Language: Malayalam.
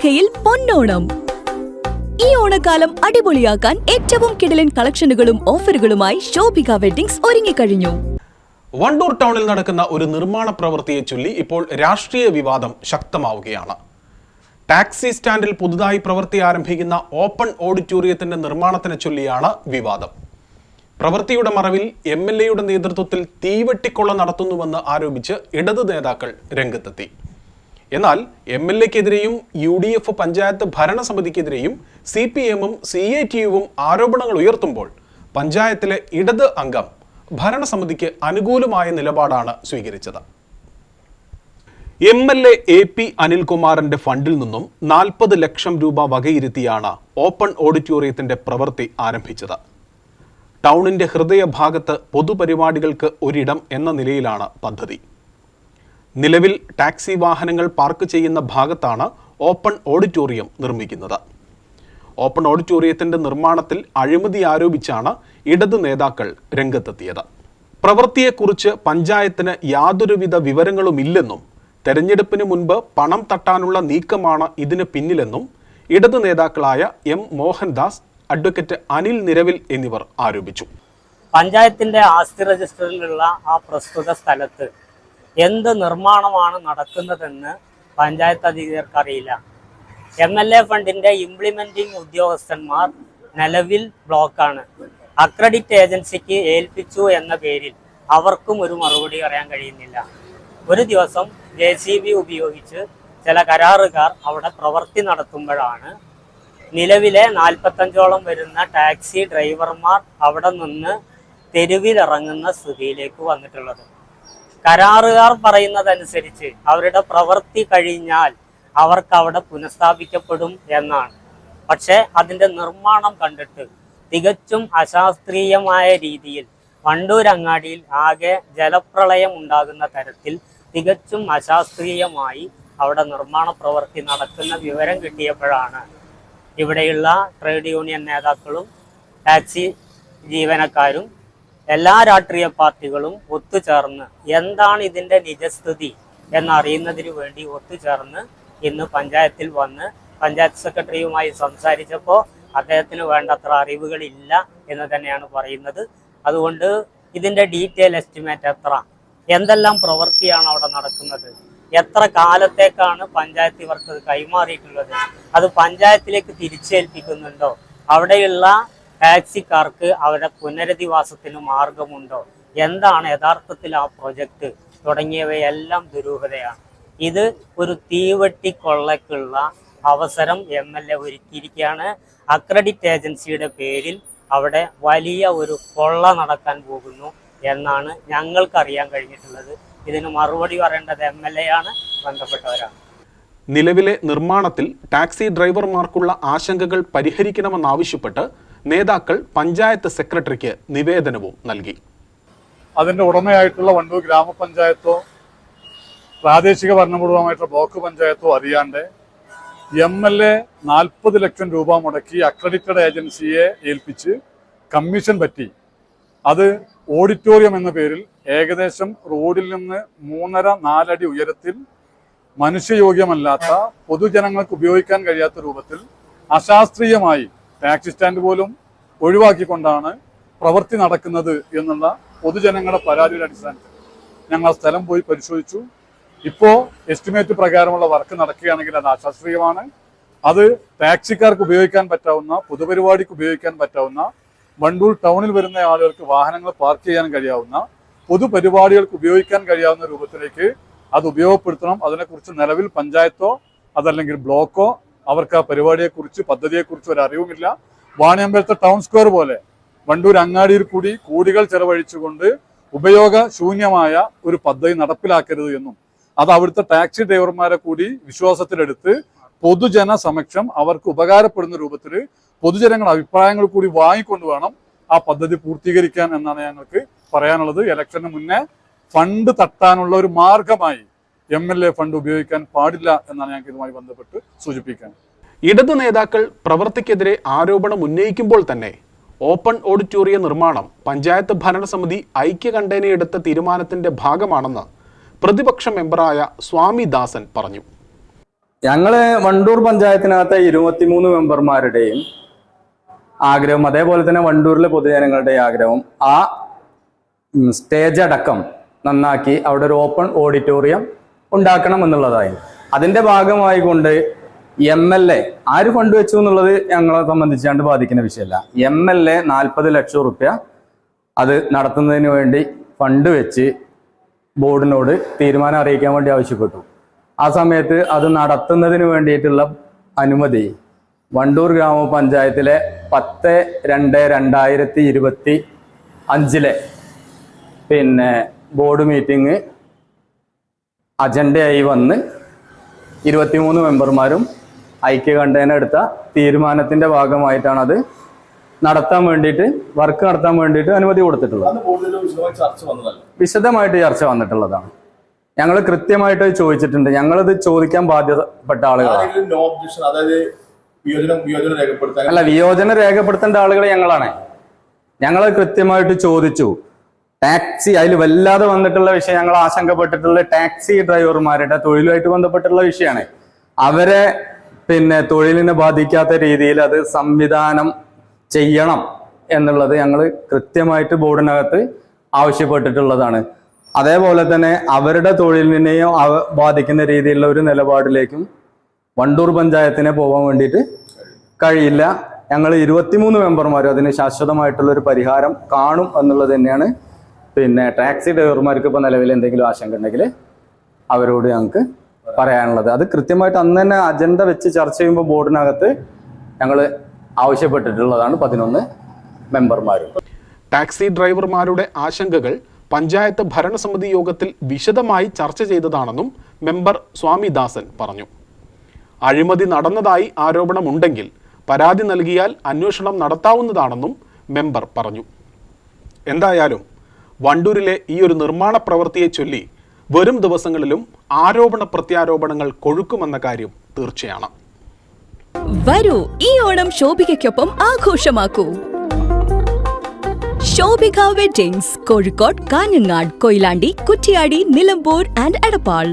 മാളികയിൽ പൊന്നോണം. ഈ ഓണക്കാലം അടിപൊളിയാക്കാൻ ഏറ്റവും കിടലൻ കളക്ഷനുകളും ഓഫറുകളുമായി ശോഭിക വെഡിങ്സ് ഒരുങ്ങിക്കഴിഞ്ഞു. വണ്ടൂർ ടൗണിൽ നടക്കുന്ന ഒരു നിർമ്മാണ പ്രവൃത്തിയെ ചൊല്ലി ഇപ്പോൾ രാഷ്ട്രീയ വിവാദം ശക്തമാവുകയാണ്. ടാക്സി സ്റ്റാൻഡിൽ പുതുതായി പ്രവൃത്തി ആരംഭിക്കുന്ന ഓപ്പൺ ഓഡിറ്റോറിയത്തിന്റെ നിർമ്മാണത്തിനെ ചൊല്ലിയാണ് വിവാദം. പ്രവൃത്തിയുടെ മറവിൽ എം എൽ എയുടെ നേതൃത്വത്തിൽ തീവെട്ടിക്കൊള്ള നടത്തുന്നുവെന്ന് ആരോപിച്ച് ഇടത് നേതാക്കൾ രംഗത്തെത്തി. എന്നാൽ എം എൽ എക്കെതിരെയും യു ഡി എഫ് പഞ്ചായത്ത് ഭരണസമിതിക്കെതിരെയും സി പി എമ്മും സി ഐ ടി യുവും ആരോപണങ്ങൾ ഉയർത്തുമ്പോൾ പഞ്ചായത്തിലെ ഇടത് അംഗം ഭരണസമിതിക്ക് അനുകൂലമായ നിലപാടാണ് സ്വീകരിച്ചത്. M L A A P അനിൽകുമാറിന്റെ ഫണ്ടിൽ നിന്നും നാൽപ്പത് ലക്ഷം രൂപ വകയിരുത്തിയാണ് ഓപ്പൺ ഓഡിറ്റോറിയത്തിന്റെ പ്രവൃത്തി ആരംഭിച്ചത്. ടൗണിന്റെ ഹൃദയഭാഗത്ത് പൊതുപരിപാടികൾക്ക് ഒരിടം എന്ന നിലയിലാണ് പദ്ധതി. നിലവിൽ ടാക്സി വാഹനങ്ങൾ പാർക്ക് ചെയ്യുന്ന ഭാഗത്താണ് ഓപ്പൺ ഓഡിറ്റോറിയം നിർമ്മിക്കുന്നത്. ഓപ്പൺ ഓഡിറ്റോറിയത്തിന്റെ നിർമ്മാണത്തിൽ അഴിമതി ആരോപിച്ചാണ് ഇടത് നേതാക്കൾ രംഗത്തെത്തിയത്. പ്രവൃത്തിയെക്കുറിച്ച് പഞ്ചായത്തിന് യാതൊരുവിധ വിവരങ്ങളുമില്ലെന്നും തെരഞ്ഞെടുപ്പിന് മുൻപ് പണം തട്ടാനുള്ള നീക്കമാണ് ഇതിന് പിന്നിലെന്നും ഇടത് നേതാക്കളായ എം മോഹൻദാസ് അഡ്വക്കേറ്റ് അനിൽ നിരവിൽ എന്നിവർ ആരോപിച്ചു. പഞ്ചായത്തിന്റെ ആസ്തി രജിസ്റ്ററിലുള്ള ആ പ്രസ്തുത സ്ഥലത്ത് എന്ത് നിർമ്മാണമാണ് നടക്കുന്നതെന്ന് പഞ്ചായത്ത് അധികൃതർക്ക് അറിയില്ല എം എൽ എ ഫണ്ടിന്റെ ഇംപ്ലിമെന്റിംഗ് ഉദ്യോഗസ്ഥന്മാർ നിലവിൽ ബ്ലോക്കാണ്. അക്രഡിറ്റ് ഏജൻസിക്ക് ഏൽപ്പിച്ചു എന്ന പേരിൽ അവർക്കും ഒരു മറുപടി പറയാൻ കഴിയുന്നില്ല. ഒരു ദിവസം ജെ സി ബി ഉപയോഗിച്ച് ചില കരാറുകാർ അവിടെ പ്രവൃത്തി നടത്തുമ്പോഴാണ് നിലവിലെ നാൽപ്പത്തഞ്ചോളം വരുന്ന ടാക്സി ഡ്രൈവർമാർ അവിടെ നിന്ന് തെരുവിലിറങ്ങുന്ന സ്ഥിതിയിലേക്ക് വന്നിട്ടുള്ളത്. കരാറുകാർ പറയുന്നതനുസരിച്ച് അവരുടെ പ്രവൃത്തി കഴിഞ്ഞാൽ അവർക്ക് അവിടെ പുനഃസ്ഥാപിക്കപ്പെടും എന്നാണ്. പക്ഷേ അതിന്റെ നിർമ്മാണം കണ്ടിട്ട് തികച്ചും അശാസ്ത്രീയമായ രീതിയിൽ വണ്ടൂരങ്ങാടിയിൽ ആകെ ജലപ്രളയം ഉണ്ടാകുന്ന തരത്തിൽ തികച്ചും അശാസ്ത്രീയമായി അവിടെ നിർമ്മാണ പ്രവൃത്തി നടക്കുന്ന വിവരം കിട്ടിയപ്പോഴാണ് ഇവിടെയുള്ള ട്രേഡ് യൂണിയൻ നേതാക്കളും ടാക്സി ജീവനക്കാരും എല്ലാ രാഷ്ട്രീയ പാർട്ടികളും ഒത്തുചേർന്ന് എന്താണ് ഇതിന്റെ നിജസ്ഥിതി എന്നറിയുന്നതിന് വേണ്ടി ഒത്തുചേർന്ന് ഇന്ന് പഞ്ചായത്തിൽ വന്ന് പഞ്ചായത്ത് സെക്രട്ടറിയുമായി സംസാരിച്ചപ്പോൾ അദ്ദേഹത്തിന് വേണ്ടത്ര അറിവുകളില്ല എന്ന് തന്നെയാണ് പറയുന്നത്. അതുകൊണ്ട് ഇതിന്റെ ഡീറ്റെയിൽ എസ്റ്റിമേറ്റ് എത്ര? എന്തെല്ലാം പ്രവൃത്തിയാണ് അവിടെ നടക്കുന്നത്? എത്ര കാലത്തേക്കാണ് പഞ്ചായത്ത് ഇവർക്ക് കൈമാറിയിട്ടുള്ളത്? അത് പഞ്ചായത്തിലേക്ക് തിരിച്ചേൽപ്പിക്കുന്നുണ്ടോ? അവിടെയുള്ള ടാക്സിക്കാർക്ക് അവരുടെ പുനരധിവാസത്തിന് മാർഗമുണ്ടോ? എന്താണ് യഥാർത്ഥത്തിൽ ആ പ്രൊജക്റ്റ് തുടങ്ങിയവയെല്ലാം ദുരൂഹതയാണ്. ഇത് ഒരു തീവെട്ടിക്കൊള്ളയ്ക്കുള്ള അവസരം എം എൽ എ ഒരുക്കിയിരിക്കുകയാണ്. അക്രഡിറ്റ് ഏജൻസിയുടെ പേരിൽ അവിടെ വലിയ ഒരു കൊള്ള നടക്കാൻ പോകുന്നു എന്നാണ് ഞങ്ങൾക്ക് അറിയാൻ കഴിഞ്ഞിട്ടുള്ളത്. ഇതിന് മറുപടി പറയേണ്ടത് എം എൽ എ ആണ്. ബന്ധപ്പെട്ടവരാണ്. നിലവിലെ നിർമ്മാണത്തിൽ ടാക്സി ഡ്രൈവർമാർക്കുള്ള ആശങ്കകൾ പരിഹരിക്കണമെന്നാവശ്യപ്പെട്ട് നേതാക്കൾ പഞ്ചായത്ത് സെക്രട്ടറിക്ക് നിവേദനവും നൽകി. അതിന്റെ ഉടമയായിട്ടുള്ള വണ്ടൂർ ഗ്രാമപഞ്ചായത്തോ പ്രാദേശിക ഭരണകൂടവുമായിട്ടുള്ള ബ്ലോക്ക് പഞ്ചായത്തോ അറിയാണ്ട് എം എൽ എ നാൽപ്പത് ലക്ഷം രൂപ മുടക്കി അക്രഡിറ്റഡ് ഏജൻസിയെ ഏൽപ്പിച്ച് കമ്മീഷൻ പറ്റി. അത് ഓഡിറ്റോറിയം എന്ന പേരിൽ ഏകദേശം റോഡിൽ നിന്ന് മൂന്നര നാലടി ഉയരത്തിൽ മനുഷ്യയോഗ്യമല്ലാത്ത പൊതുജനങ്ങൾക്ക് ഉപയോഗിക്കാൻ കഴിയാത്ത രൂപത്തിൽ അശാസ്ത്രീയമായി ടാക്സി സ്റ്റാൻഡ് പോലും ഒഴിവാക്കിക്കൊണ്ടാണ് പ്രവൃത്തി നടക്കുന്നത് എന്നുള്ള പൊതുജനങ്ങളുടെ പരാതിയുടെ അടിസ്ഥാനത്തിൽ ഞങ്ങൾ സ്ഥലം പോയി പരിശോധിച്ചു. ഇപ്പോൾ എസ്റ്റിമേറ്റ് പ്രകാരമുള്ള വർക്ക് നടക്കുകയാണെങ്കിൽ അത് അശാസ്ത്രീയമാണ് അത് ടാക്സിക്കാർക്ക് ഉപയോഗിക്കാൻ പറ്റാവുന്ന പൊതുപരിപാടിക്ക് ഉപയോഗിക്കാൻ പറ്റാവുന്ന വണ്ടൂർ ടൗണിൽ വരുന്ന ആളുകൾക്ക് വാഹനങ്ങൾ പാർക്ക് ചെയ്യാൻ കഴിയാവുന്ന പൊതുപരിപാടികൾക്ക് ഉപയോഗിക്കാൻ കഴിയാവുന്ന രൂപത്തിലേക്ക് അത് ഉപയോഗപ്പെടുത്തണം. അതിനെക്കുറിച്ച് നിലവിൽ പഞ്ചായത്തോ അതല്ലെങ്കിൽ ബ്ലോക്കോ അവർക്ക് ആ പരിപാടിയെക്കുറിച്ച് പദ്ധതിയെക്കുറിച്ച് ഒരു അറിവുമില്ല. വാണിയമ്പലത്തെ ടൗൺ സ്ക്വയർ പോലെ വണ്ടൂർ അങ്ങാടിയിൽ കൂടി കോടികൾ ചെലവഴിച്ചുകൊണ്ട് ഉപയോഗശൂന്യമായ ഒരു പദ്ധതി നടപ്പിലാക്കരുത് എന്നും അത് അവിടുത്തെ ടാക്സി ഡ്രൈവർമാരെ കൂടി വിശ്വാസത്തിലെടുത്ത് പൊതുജന സമക്ഷം അവർക്ക് ഉപകാരപ്പെടുന്ന രൂപത്തിൽ പൊതുജനങ്ങളുടെ അഭിപ്രായങ്ങൾ കൂടി വാങ്ങിക്കൊണ്ട് വേണം ആ പദ്ധതി പൂർത്തീകരിക്കാൻ എന്നാണ് ഞങ്ങൾക്ക് പറയാനുള്ളത്. ഇലക്ഷന് മുന്നേ ഫണ്ട് തട്ടാനുള്ള ഒരു മാർഗമായി എം എൽ എ ഫണ്ട് ഉപയോഗിക്കാൻ പാടില്ല എന്നാണ് ഞങ്ങൾക്ക് ഇതുമായി ബന്ധപ്പെട്ട് സൂചിപ്പിക്കാൻ. ഇടതു നേതാക്കൾ പ്രവൃത്തിക്കെതിരെ ആരോപണം ഉന്നയിക്കുമ്പോൾ തന്നെ ഓപ്പൺ ഓഡിറ്റോറിയം നിർമ്മാണം പഞ്ചായത്ത് ഭരണസമിതി ഐക്യകണ്ഠേന എടുത്ത തീരുമാനത്തിന്റെ ഭാഗമാണെന്ന് പ്രതിപക്ഷ മെമ്പറായ സ്വാമി ദാസൻ പറഞ്ഞു. ഞങ്ങൾ വണ്ടൂർ പഞ്ചായത്തിനകത്തെ ഇരുപത്തിമൂന്ന് മെമ്പർമാരുടെയും ആഗ്രഹം അതേപോലെ തന്നെ വണ്ടൂരിലെ പൊതുജനങ്ങളുടെയും ആഗ്രഹം ആ സ്റ്റേജ് അടക്കം നന്നാക്കി അവിടെ ഒരു ഓപ്പൺ ഓഡിറ്റോറിയം ഉണ്ടാക്കണം എന്നുള്ളതായി. അതിന്റെ ഭാഗമായി കൊണ്ട് എം എൽ എ ആര് ഫണ്ട് വെച്ചു എന്നുള്ളത് ഞങ്ങളെ സംബന്ധിച്ചാണ്ട് ബാധിക്കുന്ന വിഷയമല്ല. എം എൽ എ നാൽപ്പത് ലക്ഷം റുപ്യ അത് നടത്തുന്നതിന് വേണ്ടി ഫണ്ട് വെച്ച് ബോർഡിനോട് തീരുമാനം അറിയിക്കാൻ വേണ്ടി ആവശ്യപ്പെട്ടു. ആ സമയത്ത് അത് നടത്തുന്നതിന് വേണ്ടിയിട്ടുള്ള അനുമതി വണ്ടൂർ ഗ്രാമപഞ്ചായത്തിലെ പത്ത് രണ്ട് രണ്ടായിരത്തി ഇരുപത്തി അഞ്ചിലെ പിന്നെ ബോർഡ് മീറ്റിംഗ് അജണ്ടയായി വന്ന് ഇരുപത്തിമൂന്ന് മെമ്പർമാരും ഐക്യകണ്ഠേന എടുത്ത തീരുമാനത്തിന്റെ ഭാഗമായിട്ടാണ് അത് നടത്താൻ വേണ്ടിയിട്ട് വർക്ക് നടത്താൻ വേണ്ടിയിട്ട് അനുമതി കൊടുത്തിട്ടുള്ളത്. വിശദമായിട്ട് ചർച്ച വന്നിട്ടുള്ളതാണ്. ഞങ്ങൾ കൃത്യമായിട്ട് ചോദിച്ചിട്ടുണ്ട്. ഞങ്ങളത് ചോദിക്കാൻ ബാധ്യതപ്പെട്ട ആളുകളാണ്. അല്ല വിയോജനം രേഖപ്പെടുത്തേണ്ട ആളുകൾ ഞങ്ങളാണ്. ഞങ്ങൾ കൃത്യമായിട്ട് ചോദിച്ചു. ടാക്സി അതിൽ വല്ലാതെ വന്നിട്ടുള്ള വിഷയം ഞങ്ങൾ ആശങ്കപ്പെട്ടിട്ടുള്ള ടാക്സി ഡ്രൈവർമാരുടെ തൊഴിലുമായിട്ട് ബന്ധപ്പെട്ടുള്ള വിഷയമാണ്. അവരെ പിന്നെ തൊഴിലിനെ ബാധിക്കാത്ത രീതിയിൽ അത് സംവിധാനം ചെയ്യണം എന്നുള്ളത് ഞങ്ങൾ കൃത്യമായിട്ട് ബോർഡിനകത്ത് ആവശ്യപ്പെട്ടിട്ടുള്ളതാണ്. അതേപോലെ തന്നെ അവരുടെ തൊഴിലിനെയും ബാധിക്കുന്ന രീതിയിലുള്ള ഒരു നിലപാടിലേക്കും വണ്ടൂർ പഞ്ചായത്തിനെ പോകാൻ വേണ്ടിയിട്ട് കഴിയില്ല. ഞങ്ങൾ ഇരുപത്തിമൂന്ന് മെമ്പർമാരും അതിന് ശാശ്വതമായിട്ടുള്ള ഒരു പരിഹാരം കാണും എന്നുള്ളത് തന്നെയാണ് പിന്നെ ടാക്സി ഡ്രൈവർമാർക്ക് ഇപ്പോൾ നിലവിൽ എന്തെങ്കിലും ആശങ്ക ഉണ്ടെങ്കിൽ അവരോട് ഞങ്ങൾക്ക് പറയാനുള്ളത്. അത് കൃത്യമായിട്ട് അന്ന് തന്നെ അജണ്ട വെച്ച് ചർച്ച ചെയ്യുമ്പോൾ ബോർഡിനകത്ത് ഞങ്ങൾ ആവശ്യപ്പെട്ടിട്ടുള്ളതാണ് പതിനൊന്ന് മെമ്പർമാരും. ടാക്സി ഡ്രൈവർമാരുടെ ആശങ്കകൾ പഞ്ചായത്ത് ഭരണസമിതി യോഗത്തിൽ വിശദമായി ചർച്ച ചെയ്തതാണെന്നും മെമ്പർ സ്വാമിദാസൻ പറഞ്ഞു. അഴിമതി നടന്നതായി ആരോപണമുണ്ടെങ്കിൽ പരാതി നൽകിയാൽ അന്വേഷണം നടത്താവുന്നതാണെന്നും മെമ്പർ പറഞ്ഞു. എന്തായാലും വണ്ടൂരിലെ ഈ ഒരു നിർമ്മാണ പ്രവൃത്തിയെ ചൊല്ലി വരും ദിവസങ്ങളിലും ആരോപണ പ്രത്യാരോപണങ്ങൾ കൊഴുക്കുമെന്ന കാര്യം തീർച്ചയാണ്. വരൂ ഈ ഓണം ശോഭികയ്ക്കൊപ്പം ആഘോഷമാക്കൂ. Shobhika weddings Kozhikode Kanhangad Koyilandy Kuttiady Nilambur and Edappal.